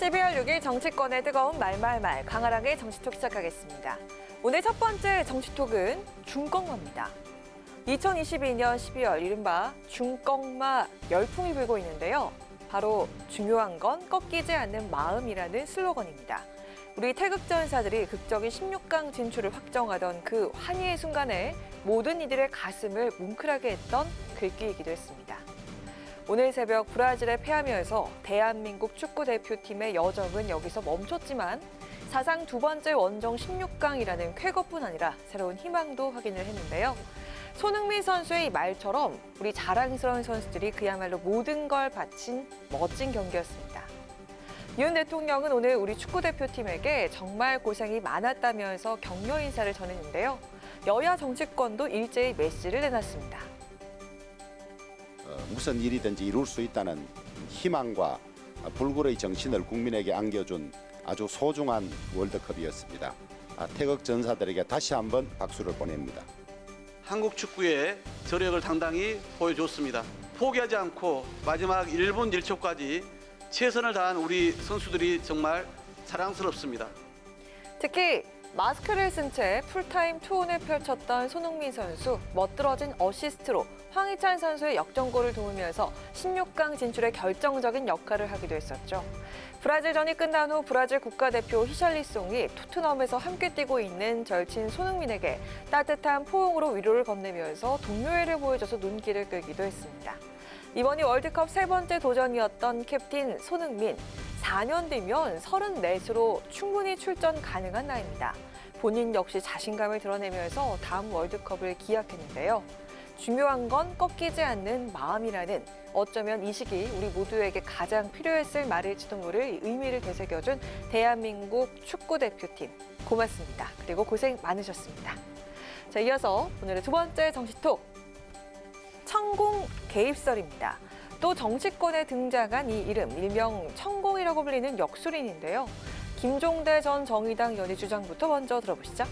12월 6일 정치권의 뜨거운 말말말 강하랑의 정치톡 시작하겠습니다. 오늘 첫 번째 정치톡은 중꺾마입니다. 2022년 12월 이른바 중꺾마 열풍이 불고 있는데요. 바로 중요한 건 꺾이지 않는 마음이라는 슬로건입니다. 우리 태극전사들이 극적인 16강 진출을 확정하던 그 환희의 순간에 모든 이들의 가슴을 뭉클하게 했던 글귀이기도 했습니다. 오늘 새벽 브라질에 패하면서 대한민국 축구 대표팀의 여정은 여기서 멈췄지만 사상 두 번째 원정 16강이라는 쾌거뿐 아니라 새로운 희망도 확인을 했는데요. 손흥민 선수의 이 말처럼 우리 자랑스러운 선수들이 그야말로 모든 걸 바친 멋진 경기였습니다. 윤 대통령은 오늘 우리 축구 대표팀에게 정말 고생이 많았다면서 격려 인사를 전했는데요. 여야 정치권도 일제히 메시를 내놨습니다. 어, 무슨 일이든지 이룰 수 있다는 희망과 불굴의 정신을 국민에게 안겨준 아주 소중한 월드컵이었습니다. 아, 태극 전사들에게 다시 한번 박수를 보냅니다. 한국 축구의 저력을 당당히 보여줬습니다. 포기하지 않고 마지막 1분 1초까지 최선을 다한 우리 선수들이 정말 사랑스럽습니다. 특히 마스크를 쓴 채 풀타임 투혼을 펼쳤던 손흥민 선수 멋들어진 어시스트로 황희찬 선수의 역전골을 도우면서 16강 진출에 결정적인 역할을 하기도 했었죠. 브라질전이 끝난 후 브라질 국가대표 히샬리송이 토트넘에서 함께 뛰고 있는 절친 손흥민에게 따뜻한 포옹으로 위로를 건네면서 동료애를 보여줘서 눈길을 끌기도 했습니다. 이번이 월드컵 세 번째 도전이었던 캡틴 손흥민. 4년 뒤면 34수로 충분히 출전 가능한 나이입니다. 본인 역시 자신감을 드러내면서 다음 월드컵을 기약했는데요. 중요한 건 꺾이지 않는 마음이라는 어쩌면 이 시기 우리 모두에게 가장 필요했을 말일지도 모를 의미를 되새겨준 대한민국 축구대표팀. 고맙습니다. 그리고 고생 많으셨습니다. 자, 이어서 오늘의 두 번째 정치톡. 천공 개입설입니다. 또 정치권에 등장한 이 이름, 일명 천공이라고 불리는 역술인인데요. 김종대 전 정의당 연예 주장부터 먼저 들어보시죠.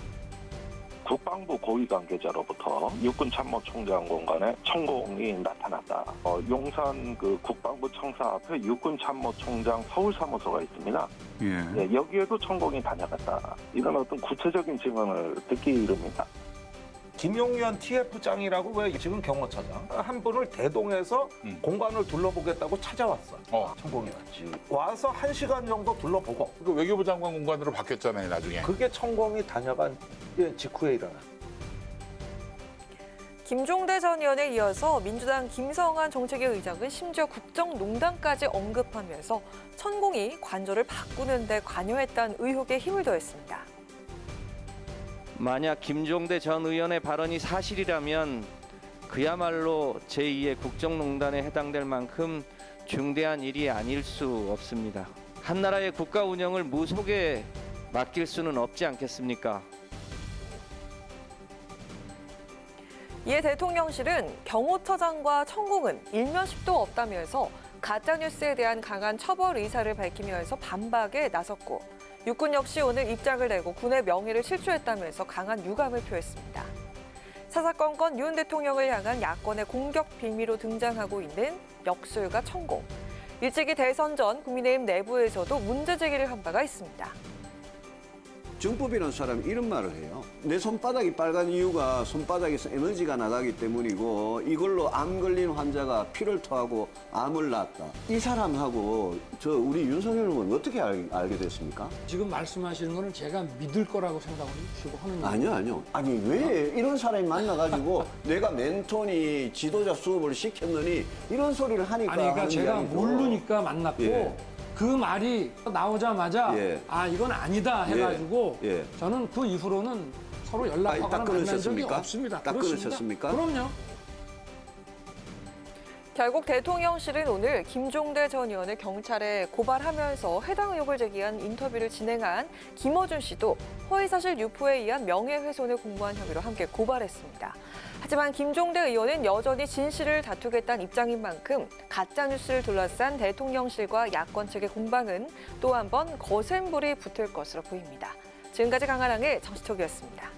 국방부 고위 관계자로부터 육군 참모총장 공간에 천공이 나타났다. 어, 용산 그 국방부 청사 앞에 육군 참모총장 서울 사무소가 있습니다. 예. 네, 여기에도 천공이 다녀갔다. 이런 어떤 구체적인 증언을 듣기 이릅니다. 김용현 TF장이라고 왜 지금 경호처장 한 분을 대동해서 음. 공간을 둘러보겠다고 찾아왔어. 어. 천공이 왔지. 와서 한 시간 정도 둘러보고 그 외교부 장관 공간으로 바뀌었잖아요, 나중에. 그게 천공이 다녀간 예, 직후에 일어난. 김종대 전 의원에 이어서 민주당 김성한 정책위 의장은 심지어 국정농단까지 언급하면서 천공이 관저를 바꾸는 데 관여했다는 의혹에 힘을 더했습니다. 만약 김종대 전 의원의 발언이 사실이라면 그야말로 제2의 국정농단에 해당될 만큼 중대한 일이 아닐 수 없습니다. 한 나라의 국가 운영을 무속에 맡길 수는 없지 않겠습니까? 이에 대통령실은 경호처장과 천공은 일면식도 없다면서 가짜뉴스에 대한 강한 처벌 의사를 밝히면서 반박에 나섰고 육군 역시 오늘 입장을 내고 군의 명예를 실추했다면서 강한 유감을 표했습니다. 사사건건 윤 대통령을 향한 야권의 공격 빌미로 등장하고 있는 역술과 천공. 일찍이 대선 전 국민의힘 내부에서도 문제 제기를 한 바가 있습니다. 정법이라는 사람이 이런 말을 해요. 내 손바닥이 빨간 이유가 손바닥에서 에너지가 나가기 때문이고 이걸로 암 걸린 환자가 피를 토하고 암을 낳았다. 이 사람하고 저 우리 윤석열 후보는 어떻게 알, 알게 됐습니까? 지금 말씀하시는 거는 제가 믿을 거라고 생각을 하시고 하는 얘기예요. 아니요, 아니요. 아니 왜 이런 사람이 만나가지고 내가 멘토니 지도자 수업을 시켰느니 이런 소리를 하니까 아니 그러니까 제가 게. 모르니까 만났고 예. 그 말이 나오자마자 예. 아 이건 아니다 해가지고 예. 저는 그 이후로는 서로 연락하거나 딱 만난 적이? 없습니다. 딱 그렇습니다. 끊으셨습니까? 그럼요. 결국 대통령실은 오늘 김종대 전 의원을 경찰에 고발하면서 해당 의혹을 제기한 인터뷰를 진행한 김어준 씨도 허위사실 유포에 의한 명예훼손을 공모한 혐의로 함께 고발했습니다. 하지만 김종대 의원은 여전히 진실을 다투겠다는 입장인 만큼 가짜뉴스를 둘러싼 대통령실과 야권 측의 공방은 또 한 번 거센 불이 붙을 것으로 보입니다. 지금까지 강하랑의 정치톡이었습니다.